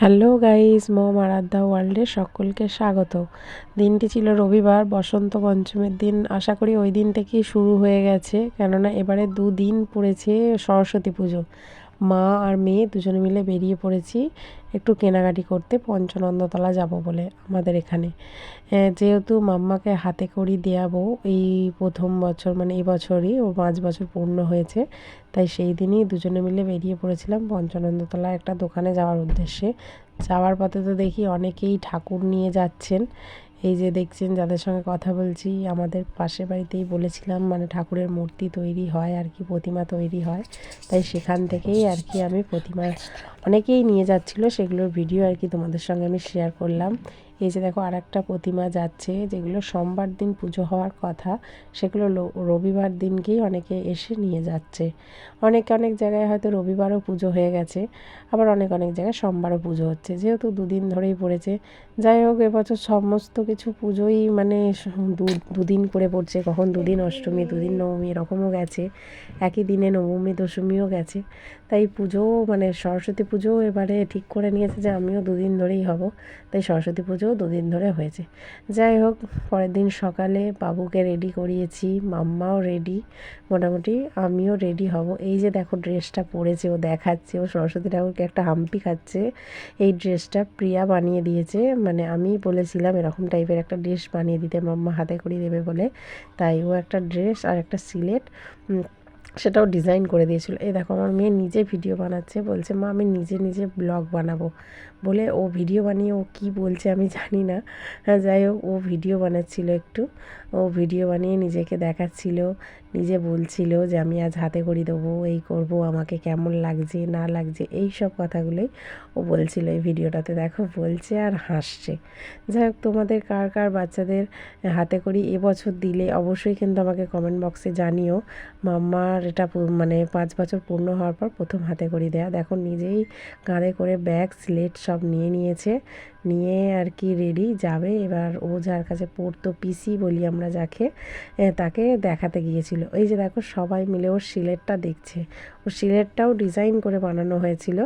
Hello guys মোম আরাধ্যা ওয়ার্ল্ডে সকলকে স্বাগত। দিনটি ছিল রবিবার, বসন্ত পঞ্চমের দিন। আশা করি ওই দিন থেকেই শুরু হয়ে গেছে, কেননা এবারে দুদিন পড়েছে সরস্বতী পুজো। মা আর মেয়ে দুজনে মিলে বেরিয়ে পড়েছি একটু কেনাকাটি করতে, পঞ্চনন্দতলা যাব বলে আমাদের এখানে। যেহেতু মাম্মাকে হাতে করি দেওয়াবো এই প্রথম বছর মানে এই বছরই ও পাঁচ বছর পূর্ণ হয়েছে, তাই সেই দিনই দুজনে মিলে বেরিয়ে পড়েছিলাম পঞ্চনন্দতলা একটা দোকানে যাওয়ার উদ্দেশ্যে। যাওয়ার পথে তো দেখি অনেকেই ঠাকুর নিয়ে যাচ্ছেন। এই যে দেখছেন, যাদের সঙ্গে কথা বলছি, আমাদের পাশে বাড়িতেই বলেছিলাম মানে ঠাকুরের মূর্তি তৈরি হয় আর কি, প্রতিমা তৈরি হয়। তাই সেখান থেকেই আর কি আমি প্রতিমা অনেকেই নিয়ে যাচ্ছিল, সেগুলোর ভিডিও আর কি তোমাদের সঙ্গে আমি শেয়ার করলাম। এই যে দেখো আর একটা প্রতিমা যাচ্ছে, যেগুলো সোমবার দিন পুজো হওয়ার কথা, সেগুলো রবিবার দিনকেই অনেকে এসে নিয়ে যাচ্ছে। অনেক অনেক জায়গায় হয়তো রবিবারও পুজো হয়ে গেছে, আবার অনেক অনেক জায়গায় সোমবারও পুজো হচ্ছে। যেহেতু দুদিন ধরেই পড়েছে, যাই হোক, এবছর সমস্ত কিছু পুজোই মানে দুদিন করে পড়ছে। কখন দুদিন অষ্টমী, দুদিন নবমী, এরকমও গেছে। একই দিনে নবমী, দশমীও গেছে। তাই পুজোও মানে সরস্বতী পুজোও এবারে ঠিক করে নিয়েছে যে আমিও দুদিন ধরেই হব। তাই সরস্বতী পুজোও দুদিন ধরে হয়েছে। যাই হোক, পরের দিন সকালে বাবুকে রেডি করিয়েছি, মাম্মাও রেডি মোটামুটি আমিও রেডি হব। এই যে দেখো ড্রেসটা পরেছে, ও দেখাচ্ছে, ও সরস্বতী ঠাকুরকে একটা হাম্পি খাচ্ছে। এই ড্রেসটা প্রিয়া বানিয়ে দিয়েছে মানে আমি বলেছিলাম এরকম টাইপের একটা ড্রেস বানিয়ে দিতে, মাম্মা হাতে করে দেবে বলে। তাই ও একটা ড্রেস আর একটা সিলেট সেটাও ডিজাইন করে দিয়েছিল। এই দেখো, আমার মেয়ে নিজে ভিডিও বানাচ্ছে, বলছে, মা, আমি নিজে নিজে ব্লগ বানাবো। বলে ও ভিডিও বানিয়ে ও কি বলছে আমি জানি না। হ্যাঁ যাই হোক, ও ভিডিও বানাচ্ছিল একটু। ও ভিডিও বানিয়ে নিজেকে দেখাচ্ছিল, নিজে বলছিল যে আমি আজ হাতে করি দেবো, এই করব, আমাকে কেমন লাগছে, না লাগছে, এই সব কথাগুলোই ও বলছিল এই ভিডিওটাতে দেখো, বলছে আর হাসছে। যাই হোক, তোমাদের কার কার বাচ্চাদের হাতে করি এবছর দিলে অবশ্যই কিন্তু আমাকে কমেন্ট বক্সে জানিও। মাম্মার এটা মানে পাঁচ বছর পূর্ণ হওয়ার পর প্রথম হাতে করি দেয়া। দেখো, নিজেই কাঁধে করে ব্যাগ স্লেট সব নিয়ে নিয়েছে। নিয়ে আর কি রেডি যাবে। এবার ও যার কাছে পড়তো পিসি বলি আমরা যাকে তাকে দেখাতে গিয়েছিল। এই যে দেখো সবাই মিলে ওর সিলেটটা দেখছে। ওর সিলেটটাও ডিজাইন করে বানানো হয়েছিল।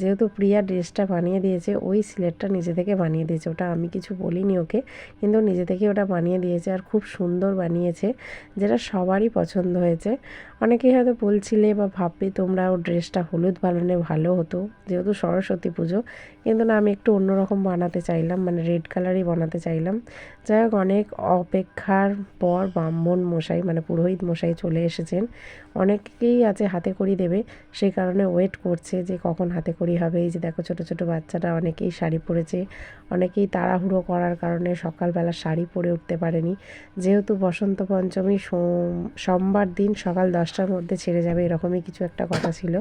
যেহেতু প্রিয়া ড্রেসটা বানিয়ে দিয়েছে, ওই সিলেটটা নিজে থেকে বানিয়ে দিয়েছে। ওটা আমি কিছু বলিনি ওকে, কিন্তু নিজে থেকে ওটা বানিয়ে দিয়েছে আর খুব সুন্দর বানিয়েছে, যেটা সবারই পছন্দ হয়েছে। অনেকেই হয়তো বলছিলে বা ভাববে তোমরা ওর ড্রেসটা হলুদ বানালে ভালো হতো, যেহেতু সরস্বতী পুজো, কিন্তু না, আমি একটু অন্যরকম বানাতে চাইলাম মানে রেড কালারই বানাতে চাইলাম। যাই হোক, অনেক অপেক্ষার পর ব্রাহ্মণ মশাই মানে পুরোহিত মশাই চলে এসেছেন। অনেকেই আছে হাতে করি দেবে, সেই কারণে ওয়েট করছে যে কখন হাতে করি হবে। এই যে দেখো ছোটো ছোটো বাচ্চারা অনেকেই শাড়ি পরেছে, অনেকেই তাড়াহুড়ো করার কারণে সকালবেলা শাড়ি পরে উঠতে পারেনি। যেহেতু বসন্ত পঞ্চমী সোমবার দিন সকাল দশটার মধ্যে ছেড়ে যাবে, এরকমই কিছু একটা কথা ছিল।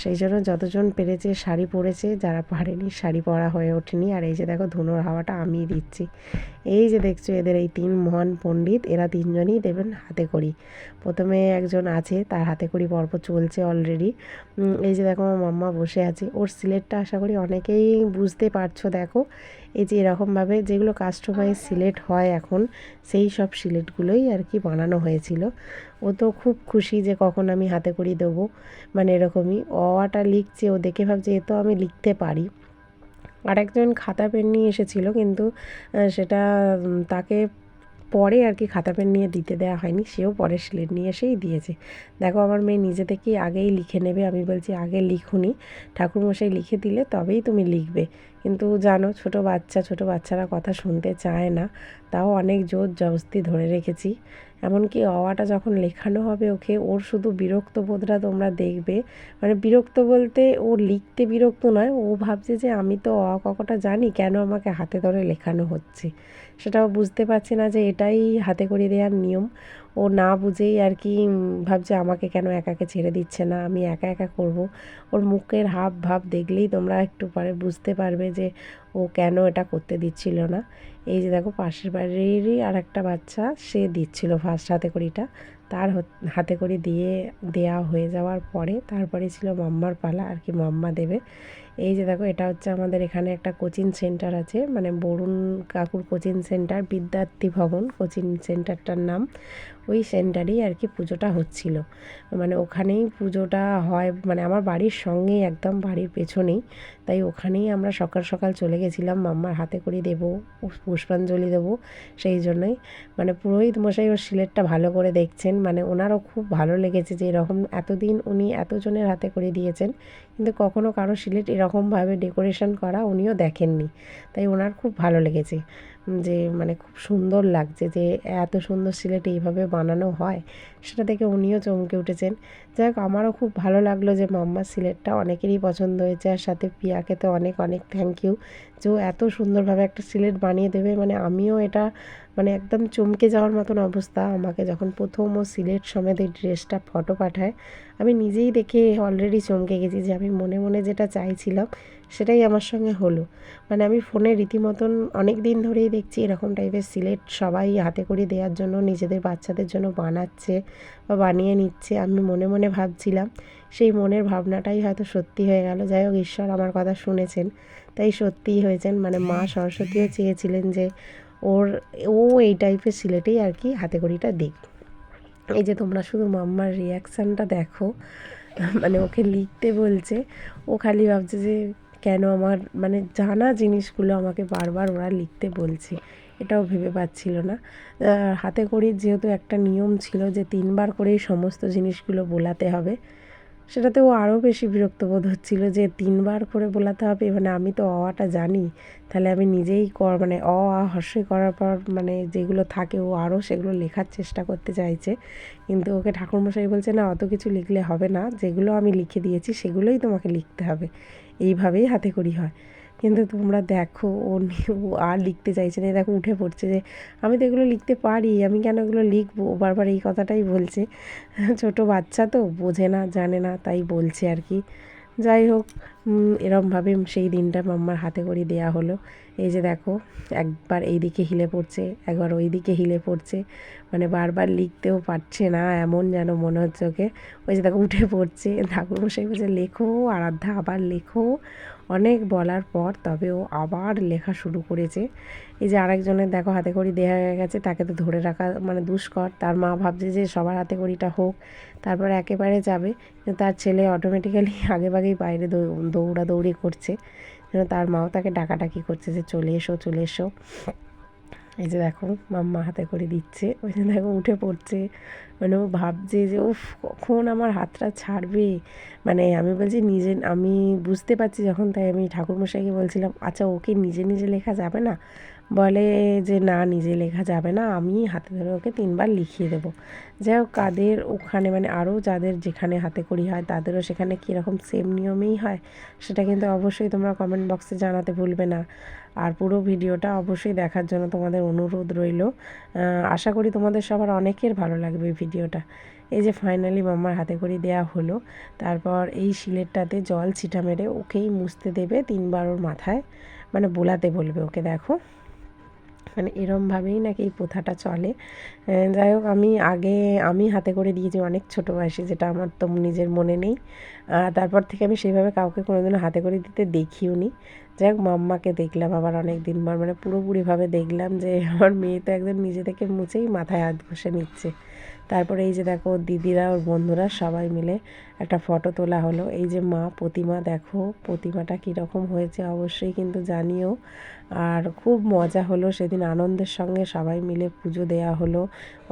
সেই জন্য যতজন পেরেছে শাড়ি পরেছে, যারা পারেনি শাড়ি পরা হয়ে ওঠেনি। আর এই যে দেখো ধুনোর হাওয়াটা আমিই দিচ্ছি। এই যে দেখছ এদের এই তিন মহান পণ্ডিত, এরা তিনজনই দেবেন হাতে করি প্রথমে একজন আছে, তার হাতে করি পর্ব চলছে অলরেডি এই যে দেখো আমার মাম্মা বসে আছে, ওর সিলেটটা আশা করি অনেকেই বুঝতে পারছ দেখো। এই যে এরকমভাবে যেগুলো কাস্টমাইজ সিলেট হয় এখন, সেই সব সিলেটগুলোই আর কি বানানো হয়েছিল। ও তো খুব খুশি যে কখন আমি হাতে করি দেবো মানে এরকমই। অটা লিখছে, ও দেখে ভাবছে এ তো আমি লিখতে পারি। আরেকজন খাতা পেন নিয়ে এসেছিল, কিন্তু সেটা তাকে পরে আর কি খাতা পেন নিয়ে দিতে দেওয়া হয়নি, সেও পরে স্লেট নিয়ে এসেই দিয়েছে। দেখো, আমার মেয়ে নিজে থেকেই আগেই লিখে নেবে, আমি বলছি আগে লিখুনি, ঠাকুরমশাই লিখে দিলে তবেই তুমি লিখবে। কিন্তু জানো, ছোট বাচ্চা, ছোট বাচ্চারা কথা শুনতে চায় না তাও অনেক জোর জবস্তি ধরে রেখেছি। এমনকি অওয়াটা যখন লেখানো হবে ওকে, ওর শুধু বিরক্ত বোধটা তোমরা দেখবে। মানে বিরক্ত বলতে ও লিখতে বিরক্ত নয়, ও ভাবছে যে আমি তো অ কটা জানি কেন আমাকে হাতে ধরে লেখানো হচ্ছে। সেটাও বুঝতে পারছে না যে এটাই হাতে করে দেওয়ার নিয়ম। ও না বুঝেই আর কি ভাবছে আমাকে কেন একাকে ছেড়ে দিচ্ছে না, আমি একা একা করব। ওর মুখের হাব ভাব দেখলেই তোমরা একটু পরে বুঝতে পারবে যে ও কেন এটা করতে দিচ্ছিল না? এই যে দেখো, পাশের বাড়িরই আর একটা বাচ্চা, সে দিচ্ছিল ফার্স্ট হাতে করিটা তার হাতে করে দিয়ে দেয়া হয়ে যাওয়ার পরে তারপরে ছিল মাম্মার পালা, আর কি মাম্মা দেবে। এই যে দেখো, এটা হচ্ছে আমাদের এখানে একটা কোচিং সেন্টার আছে মানে বরুণ কাকুর কোচিং সেন্টার, বিদ্যার্থী ভবন কোচিং সেন্টারটার নাম। ওই সেন্টারেই আর কি পুজোটা হচ্ছিল। মানে ওখানেই পুজোটা হয় মানে আমার বাড়ির সঙ্গেই, একদম বাড়ির পেছনেই। তাই ওখানেই আমরা সকাল সকাল চলে গেছিলাম, মাম্মার হাতে করে দেবো পুষ্পাঞ্জলি দেবো, সেই জন্যই। মানে পুরোহিত মশাই ওর সিলেটটা ভালো করে দেখছেন মানে ওনারও খুব ভালো লেগেছে যে এরকম এতদিন উনি এতজনের হাতে করে দিয়েছেন কিন্তু কখনও কারও সিলেট এরকমভাবে ডেকোরেশন করা উনিও দেখেননি। তাই ওনার খুব ভালো লেগেছে। যে মানে খুব সুন্দর লাগছে যে এত সুন্দর সিলেট এইভাবে বানানো হয়, সেটা দেখে উনিও চমকে উঠেছেন। যাই হোক, আমারও খুব ভালো লাগল যে মাম্মার সিলেটটা অনেকেরই পছন্দ হয়েছে, আর সাথে পিয়াকে তো অনেক অনেক থ্যাংক ইউ যে এত সুন্দরভাবে একটা সিলেট বানিয়ে দেবে মানে আমিও এটা মানে একদম চমকে যাওয়ার মতন অবস্থা। আমাকে যখন প্রথম ও সিলেট সমেত এই ড্রেসটা ফটো পাঠায়, আমি নিজেই দেখে অলরেডি চমকে গেছি যে আমি মনে মনে যেটা চাইছিলাম সেটাই আমার সঙ্গে হলো। মানে আমি ফোনে রীতিমতন অনেক দিন ধরেই দেখছি এরকম টাইপের সিলেট সবাই হাতে করে দেওয়ার জন্য, নিজেদের বাচ্চাদের জন্য বানাচ্ছে বা বানিয়ে নিচ্ছে আমি মনে মনে ভাবছিলাম। সেই মনের ভাবনাটাই হয়তো সত্যি হয়ে গেল। যাই হোক, ঈশ্বর আমার কথা শুনেছেন, তাই সত্যিই হয়েছেন। মানে মা সরস্বতীও চেয়েছিলেন যে ওর, ও এই টাইপের সিলেটেই আর কি হাতে কড়িটা দিক। এই যে তোমরা শুধু মাম্মার রিয়াকশানটা দেখো মানে ওকে লিখতে বলছে, ও খালি ভাবছে যে কেন আমার মানে জানা জিনিসগুলো আমাকে বারবার ওরা লিখতে বলছে, এটাও ভেবে পাচ্ছিল না। হাতে করে যেহেতু একটা নিয়ম ছিল যে তিনবার করেই সমস্ত জিনিসগুলো বোলাতে হবে সেটাতে ও আরও বেশি বিরক্ত বোধ হচ্ছিল যে তিনবার করে বোলাতে হবে মানে আমি তো অটা জানি। তাহলে আমি নিজেই কর মানে অ আ হর্ষই করার পর মানে যেগুলো থাকে ও আরও সেগুলো লেখার চেষ্টা করতে চাইছে। কিন্তু ওকে ঠাকুরমশাই বলছে, না, অত কিছু লিখলে হবে না। যেগুলো আমি লিখে দিয়েছি সেগুলোই তোমাকে লিখতে হবে। এইভাবেই হাতে করি হয়। কিন্তু তোমরা দেখো, ও আর লিখতে চাইছে না। দেখো, উঠে পড়ছে যে, আমি তো এগুলো লিখতে পারি, আমি কেন এগুলো লিখব? বারবার এই কথাটাই বলছে। ছোট বাচ্চা তো, বোঝে না, জানে না, তাই বলছে আর কি। যাই হোক এরমভাবে সেই দিনটা মাম্মার হাতে করে দেয়া হলো। এই যে দেখো, একবার এই দিকে হিলে পড়ছে, একবার ওই দিকে হিলে পড়ছে। মানে বারবার লিখতেও পারছে না, এমন যেন মনে হচ্ছে ওকে। ওই যে দেখো, উঠে পড়ছে। ঠাকুরমশাই বলছে, লেখো, আরাধ্যা, আবার লেখো। অনেক বলার পর তবে ও আবার লেখা শুরু করেছে। এই যে আরেকজনের দেখো হাতে করি দেওয়া হয়ে গেছে, তাকে তো ধরে রাখা মানে দুষ্কর। তার মা ভাবছে যে সবার হাতে করিটা হোক, তারপর একেবারে যাবে। তার ছেলে অটোমেটিক্যালি আগেভাগেই বাইরে দৌড়াদৌড়ি করছে। যেন তার মাও তাকে ডাকাডাকি করছে যে চলে এসো চলে এসো। এই যে দেখো, মাম্মা হাতে করে দিচ্ছে। ওই যে দেখো, উঠে পড়ছে। মানে ও ভাবছে যে, উফ, কখন আমার হাতটা ছাড়বে? মানে আমি বলছি, নিজে, আমি বুঝতে পারছি যখন, তাই আমি ঠাকুরমশাইকে বলছিলাম আচ্ছা ওকে নিজে নিজে লেখা যাবে না? বলে যে, না, নিজে লেখা যাবে না। আমি হাতে ধরে ওকে তিনবার লিখিয়ে দেবো। যাই হোক, কাদের ওখানে মানে আরও যাদের যেখানে হাতে করি হয়, তাদেরও সেখানে কীরকম সেম নিয়মেই হয়, সেটা কিন্তু অবশ্যই তোমরা কমেন্ট বক্সে জানাতে ভুলবে না। আর পুরো ভিডিওটা অবশ্যই দেখার জন্য তোমাদের অনুরোধ রইল। আশা করি তোমাদের সবার অনেকের ভালো লাগবে ভিডিওটা। এই যে ফাইনালি মাম্মার হাতে করে দেয়া হলো। তারপর এই শিলেরটাতে জল ছিটা মেরে ওকেই মুছতে দেবে তিনবার ওর মাথায় মানে বোলাতে বলবে ওকে, দেখো। মানে এরমভাবেই নাকি এই প্রথাটা চলে। যাই হোক, আমি আগে, আমি হাতে করে দিয়েছি অনেক ছোটো বয়সে, যেটা আমার তো নিজের মনে নেই। তারপর থেকে আমি সেইভাবে কাউকে কোনোদিন হাতে করে দিতে দেখিও নি। যাই হোক, মাম্মাকে দেখলাম আবার অনেক দিন পর মানে পুরোপুরিভাবে দেখলাম যে, আমার মেয়ে তো একদম নিজে থেকে মুছেই মাথায় হাত ঘষে নিচ্ছে। তারপরে এই যে দেখো দিদিরা, ওর বন্ধুরা সবাই মিলে একটা ফটো তোলা হলো। এই যে মা, প্রতিমা, দেখো প্রতিমাটা কীরকম হয়েছে অবশ্যই কিন্তু জানিও। আর খুব মজা হলো, সেদিন আনন্দের সঙ্গে সবাই মিলে পুজো দেয়া হলো,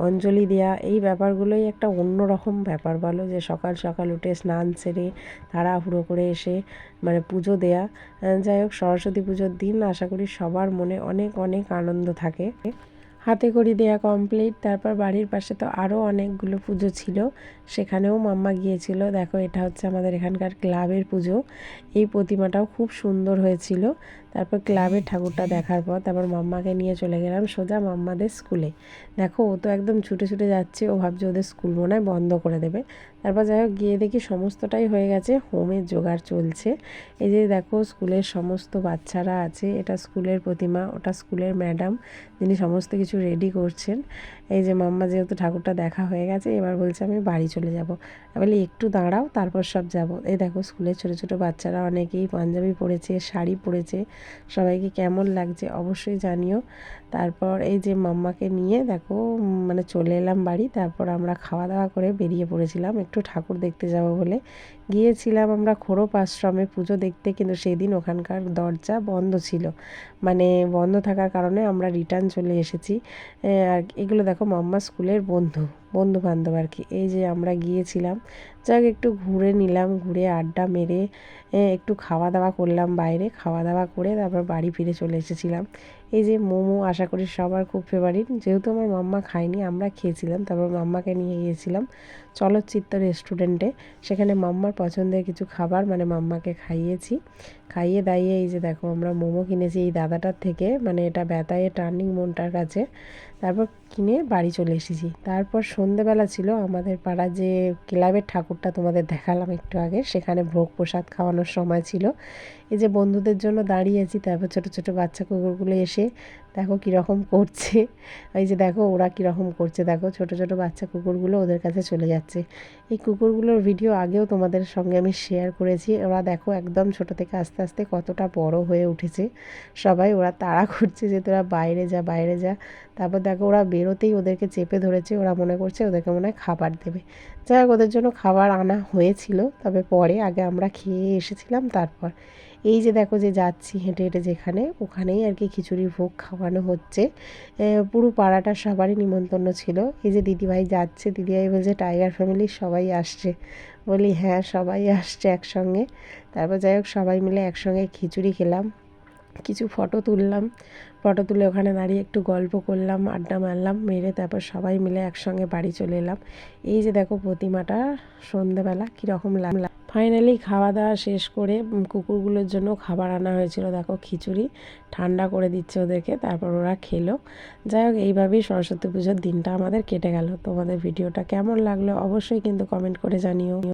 অঞ্জলি দেয়া। এই ব্যাপারগুলোই একটা অন্যরকম ব্যাপার বলো, যে সকাল সকাল উঠে স্নান সেরে তাড়াহুড়ো করে এসে মানে পুজো দেয়া। যাই হোক, সরস্বতী পুজোর দিন আশা করি সবার মনে অনেক অনেক আনন্দ থাকে। হাতে করি দেয়া কমপ্লিট তারপর বাড়ির পাশে তো আরও অনেকগুলো পুজো ছিল, সেখানেও মাম্মা গিয়েছিল। দেখো, এটা হচ্ছে আমাদের এখানকার ক্লাবের পুজো। এই প্রতিমাটাও খুব সুন্দর হয়েছিল। তারপর ক্লাবের ঠাকুরটা দেখার পর তারপর মাম্মাকে নিয়ে চলে গেলাম সোজা মাম্মাদের স্কুলে। দেখো, ও তো একদম ছুটে ছুটে যাচ্ছে, ও ভাবছে ওদের স্কুল মনে হয় বন্ধ করে দেবে। তারপর যাই হোক, গিয়ে দেখি সমস্তটাই হয়ে গেছে, হোমের জোগাড় চলছে। এই যে দেখো, স্কুলের সমস্ত বাচ্চারা আছে, এটা স্কুলের প্রতিমা, ওটা স্কুলের ম্যাডাম, যিনি সমস্ত কিছু রেডি করছেন। এই যে মাম্মা যেহেতু ঠাকুরটা দেখা হয়ে গেছে, এবার বলছে আমি বাড়ি চলে যাব। বলি, একটু দাঁড়াও, তারপর সব যাব। এই দেখো স্কুলের ছোট ছোট বাচ্চারা অনেকেই পাঞ্জাবি পরেছে, শাড়ি পরেছে। সবাইকে কেমন লাগছে অবশ্যই জানিও। তারপর এই যে মাম্মাকে নিয়ে দেখো মানে চলে এলাম বাড়ি। তারপর আমরা খাওয়া দাওয়া করে বেরিয়ে পড়েছিলাম। একটু ঠাকুর দেখতে যাব বলে। গিয়েছিলাম আমরা খোরপ আশ্রমে পুজো দেখতে, কিন্তু সেদিন ওখানকার দরজা বন্ধ ছিল। মানে বন্ধ থাকার কারণে আমরা রিটার্ন চলে এসেছি। আর এগুলো দেখো মাম্মা স্কুলের বন্ধু। বন্ধু বান্ধব আর কি। এই যে আমরা গিয়েছিলাম, যাক একটু ঘুরে নিলাম, ঘুরে আড্ডা মেরে একটু খাওয়া দাওয়া করলাম বাইরে খাওয়া দাওয়া করে তারপর বাড়ি ফিরে চলে এসেছিলাম। এই যে মোমো আশা করি সবার খুব ফেভারিট যেহেতু আমার মাম্মা খায়নি, আমরা খেয়েছিলাম, তারপর মাম্মাকে নিয়ে গিয়েছিলাম। চলচ্চিত্র রেস্টুরেন্টে। সেখানে মাম্মার পছন্দের কিছু খাবার মানে মাম্মাকে খাইয়েছি। খাইয়ে দাইয়ে এই যে দেখো, আমরা মোমো কিনেছি এই দাদাটার থেকে মানে এটা বেতায়ে টার্নিং মনটার কাছে। তারপর কিনে বাড়ি চলে এসেছি। তারপর সন্ধেবেলা ছিল আমাদের পাড়ার যে ক্লাবের ঠাকুরটা তোমাদের দেখালাম একটু আগে, সেখানে ভোগ প্রসাদ খাওয়ানোর সময় ছিল। এই যে বন্ধুদের জন্য দাঁড়িয়েছি, তারপর ছোটো ছোটো বাচ্চা কুকুরগুলো এসে দেখো কীরকম করছে। এই যে দেখো ওরা কীরকম করছে। দেখো ছোটো ছোটো বাচ্চা কুকুরগুলো ওদের কাছে চলে যাচ্ছে। এই কুকুরগুলোর ভিডিও আগেও তোমাদের সঙ্গে আমি শেয়ার করেছি। ওরা দেখো একদম ছোট থেকে আস্তে আস্তে কতটা বড় হয়ে উঠেছে। সবাই ওরা তাড়া করছে যে তোরা বাইরে যা বাইরে যা। তারপর দেখো ওরা বেরোতেই ওদেরকে চেপে ধরেছে। ওরা মনে করছে ওদেরকে মনে হয় খাবার দেবে। যাই হোক, ওদের জন্য খাবার আনা হয়েছিল। তবে পরে আগে আমরা খেয়ে এসেছিলাম, তারপর এই যে দেখো যে যাচ্ছি হেঁটে হেঁটে যেখানে, ওখানেই আর কি খিচুড়ি ভোগ খাওয়ানো হচ্ছে। পুরো পাড়াটা সবারই নিমন্ত্রণ ছিল। এই যে দিদিভাই যাচ্ছে, দিদিভাই বলছে টাইগার ফ্যামিলির সবাই আসছে। বলি হ্যাঁ সবাই আসছে একসঙ্গে। তারপর যাই হোক, সবাই মিলে একসঙ্গে খিচুড়ি খেলাম। কিছু ফটো তুললাম। ফটো তুলে ওখানে দাঁড়িয়ে একটু গল্প করলাম, আড্ডা মারলাম, মেরে তারপর সবাই মিলে একসঙ্গে বাড়ি চলে এলাম। এই যে দেখো প্রতিমাটা, সন্ধেবেলা কীরকম লাগল। ফাইনালি খাওয়া দাওয়া শেষ করে কুকুরগুলোর জন্য খাবার আনা হয়েছিল, দেখো খিচুড়ি। ঠান্ডা করে দিচ্ছে ওদেরকে, তারপর ওরা খেলো। যাই হোক, এইভাবেই সরস্বতী পুজোর দিনটা আমাদের কেটে গেল। তোমাদের ভিডিওটা কেমন লাগল অবশ্যই কিন্তু কমেন্ট করে জানিও।